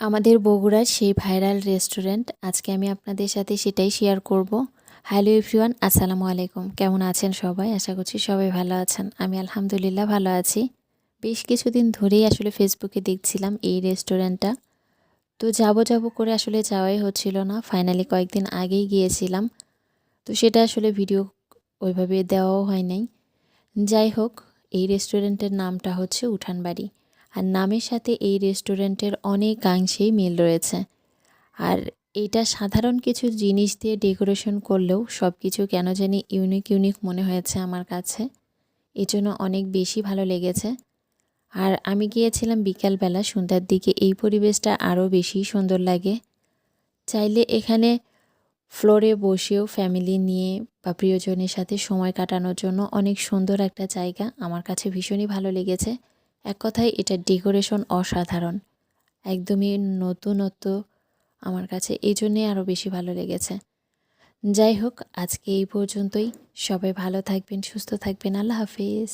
আমাদের বগুড়ার সেই ভাইরাল রেস্টুরেন্ট, আজকে আমি আপনাদের সাথে সেটাই শেয়ার করব। হ্যালো এভরিওয়ান আসসালামু আলাইকুম। কেমন আছেন সবাই? আশা করছি সবাই ভালো আছেন। আমি আলহামদুলিল্লাহ ভালো আছি। বেশ কিছুদিন ধরেই আসলে ফেসবুকে দেখছিলাম এই রেস্টুরেন্টটা। তো যাব যাব করে আসলে যাওয়াই হচ্ছিল না। ফাইনালি কয়েকদিন আগেই গিয়েছিলাম। তো সেটা আসলে ভিডিও ওইভাবে দেওয়াও হয় নাই। যাই হোক, এই রেস্টুরেন্টের নামটা হচ্ছে উঠানবাড়ি। আর নামের সাথে এই রেস্টুরেন্টের অনেকাংশেই মিল রয়েছে। আর এইটা সাধারণ কিছু জিনিস দিয়ে ডেকোরেশন করলেও সব কিছু কেন জানি ইউনিক ইউনিক মনে হয়েছে আমার কাছে। এই জন্য অনেক বেশি ভালো লেগেছে। আর আমি গিয়েছিলাম বিকালবেলা, সন্ধ্যার দিকে এই পরিবেশটা আরও বেশি সুন্দর লাগে। চাইলে এখানে ফ্লোরে বসেও ফ্যামিলি নিয়ে বা প্রিয়জনের সাথে সময় কাটানোর জন্য অনেক সুন্দর একটা জায়গা আমার কাছে ভীষণই ভালো লেগেছে। এক কথায় এটা ডেকোরেশন অসাধারণ। একদমই নতুনত্ব আমার কাছে এই জন্যে আরও বেশি ভালো লেগেছে। যাই হোক, আজকে এই পর্যন্তই। সবাই ভালো থাকবেন, সুস্থ থাকবেন। আল্লাহ হাফিজ।